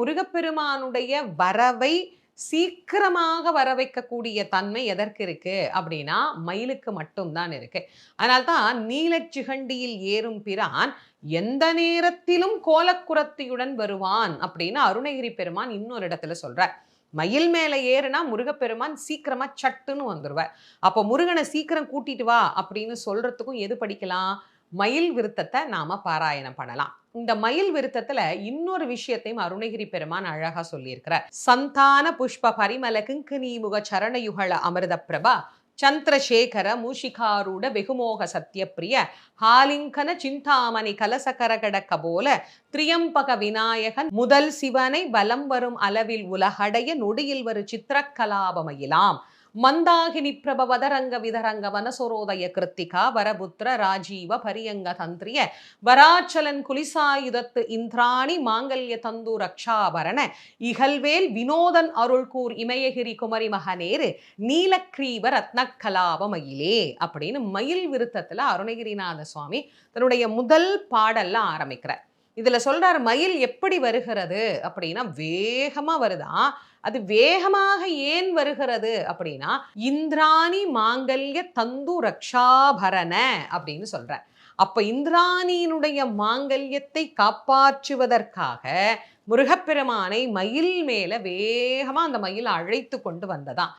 முருகப்பெருமானுடைய வரவை சீக்கிரமாக வர வைக்கக்கூடிய தன்மை எதற்கு இருக்கு? அப்படின்னா மயிலுக்கு மட்டும்தான் இருக்கு. அதனால்தான் நீலச்சிகண்டியில் ஏறும் பிரான் எந்த நேரத்திலும் கோலக்குரத்தியுடன் வருவான் அப்படின்னு அருணகிரி பெருமான் இன்னொரு இடத்துல சொல்றார். மயில் மேலே ஏறுனா முருகப்பெருமான் சீக்கிரமா சட்டுன்னு வந்துடுவார் அப்போ முருகனை சீக்கிரம் கூட்டிட்டு வா அப்படின்னு சொல்றதுக்கும் எது படிக்கலாம்? மயில் விருத்தத்தை நாம பாராயணம் பண்ணலாம். இந்த மயில் விருத்தத்துல இன்னொரு விஷயத்தையும் அருணகிரி பெருமான் அழகா சொல்லியிருக்கிறார். சந்தான புஷ்ப பரிமல கிங்கினீமுக சரணயுகள அமிர்த பிரபா சந்திரசேகர மூஷிகாரூட வெகுமோக சத்தியப்பிரிய ஹாலிங்கன சிந்தாமணி கலசகரகடக்க போல திரியம்பக விநாயகன் முதல் சிவனை பலம் வரும் அளவில் உலகடைய நொடியில் வரும் சித்திரக்கலாபமையிலாம் மந்தாகினி பிரபவதரங்க விதரங்க வனசொரோதய கிருத்திகா வரபுத்திர ராஜீவ பரியங்க தந்திரிய வராச்சலன் குலிசாயுதத்து இந்திராணி மாங்கல்ய தந்து ரக்ஷாபரண இகல்வேல் வினோதன் அருள்கூர் இமயகிரி குமரி மகனேரு நீலக்ரீவ ரத்னக்கலாபமயிலே அப்படின்னு மயில் விருத்தத்துல அருணகிரிநாத சுவாமி தன்னுடைய முதல் பாடல்ல ஆரம்பிக்கிறார். இதுல சொல்கிறார் மயில் எப்படி வருகிறது? அப்படின்னா வேகமா வருதான் அது வேகமாக ஏன் வருகிறது அப்படின்னா இந்திராணி மாங்கல்ய தந்து ரக்ஷாபரண அப்படின்னு சொல்கிறார் அப்ப இந்திராணியினுடைய மாங்கல்யத்தை காப்பாற்றுவதற்காக முருகப்பெருமானை மயில் மேல வேகமா அந்த மயில் அழைத்து கொண்டு வந்ததாம்.